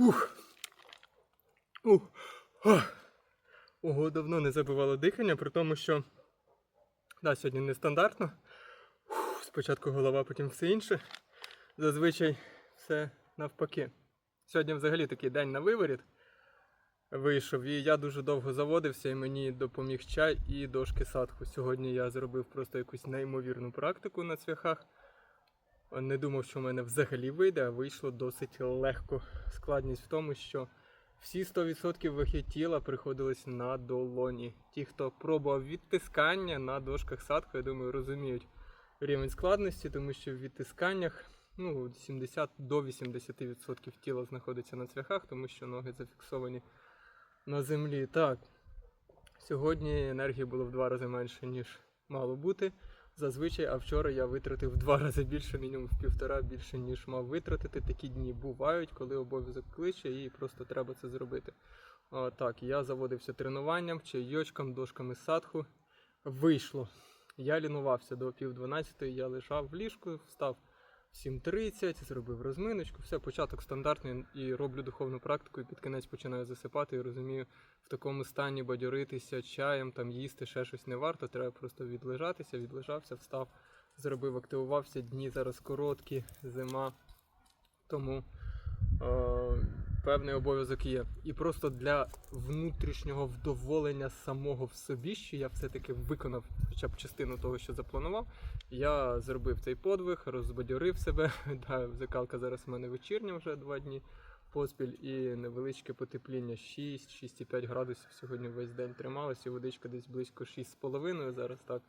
Ух. Ух. Ого, давно не забивало дихання, при тому, що да, сьогодні нестандартно. Ух, Спочатку голова, потім все інше. Зазвичай все навпаки. Сьогодні взагалі такий день на виворіт вийшов, і я дуже довго заводився, і мені допоміг чай і дошки садху. Сьогодні я зробив просто якусь неймовірну практику на цвяхах. Не думав, що в мене взагалі вийде, а вийшло досить легко. Складність в тому, що всі 100% вихід тіла приходились на долоні. Ті, хто пробував відтискання на дошках садку, я думаю, розуміють рівень складності, тому що в відтисканнях ну, 70 до 80% тіла знаходиться на цвяхах, тому що ноги зафіксовані на землі. Так, сьогодні енергії було в два рази менше, ніж мало бути. Зазвичай, а вчора я витратив в два рази більше, мінімум в півтора більше, ніж мав витратити. Такі дні бувають, коли обов'язок кличе і просто треба це зробити. А, так, я заводився тренуванням, чайочком, дошками садху. Вийшло. Я лінувався до пів дванадцятої, я лежав в ліжку, встав 7.30, зробив розминочку, все, початок стандартний і роблю духовну практику, і під кінець починаю засипати і розумію, в такому стані бадьоритися чаєм, там їсти ще щось не варто, треба просто відлежатися, відлежався, встав, зробив, активувався, дні зараз короткі, зима. Тому е, певний обов'язок є. І просто для внутрішнього вдоволення самого в собі, що я все-таки виконав хоча б частину того, що запланував. Я зробив цей подвиг, розбадьорив себе. Да, закалка зараз в мене вечірня вже два дні поспіль і невеличке потепління 6-6,5 градусів сьогодні весь день трималось, і водичка десь близько 6,5 зараз так.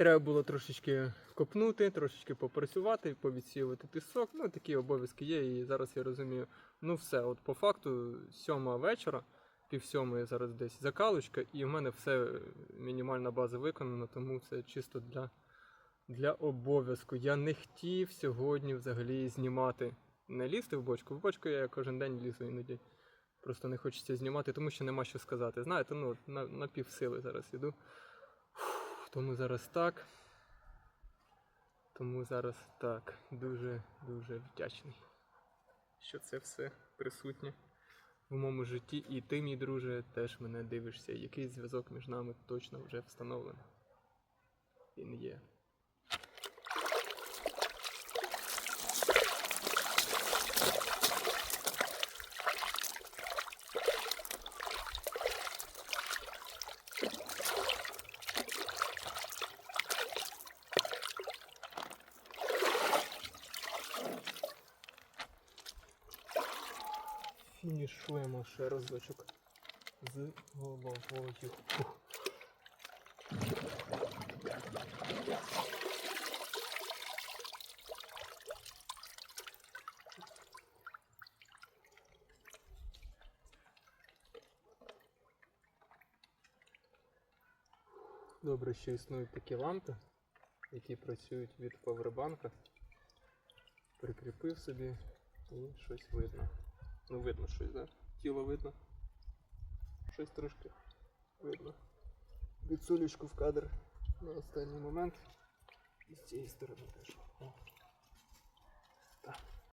Треба було трошечки копнути, трошечки попрацювати, повідсіювати пісок. Ну, такі обов'язки є. І зараз я розумію, ну все, от по факту, сьома вечора, пів сьомої зараз десь закалочка, і в мене все мінімальна база виконана, тому це чисто для, для обов'язку. Я не хотів сьогодні взагалі знімати, не лізти в бочку. В бочку я кожен день лізу іноді. Просто не хочеться знімати, тому що нема що сказати. Знаєте, ну, на, на півсили зараз іду. Тому зараз так. Тому зараз так. Дуже-дуже вдячний, що це все присутнє в моєму житті. І ти, мій друже, теж мене дивишся. Якийсь зв'язок між нами точно вже встановлений. Він є. Фінішуємо ще разочок з головою. Добре, що існують такі лампи, які працюють від павербанка. Прикріпив собі і щось видно. Ну, видно щось, да? Тіло видно. Щось трошки видно. Відсулечку в кадр на останній момент. І з цієї сторони теж.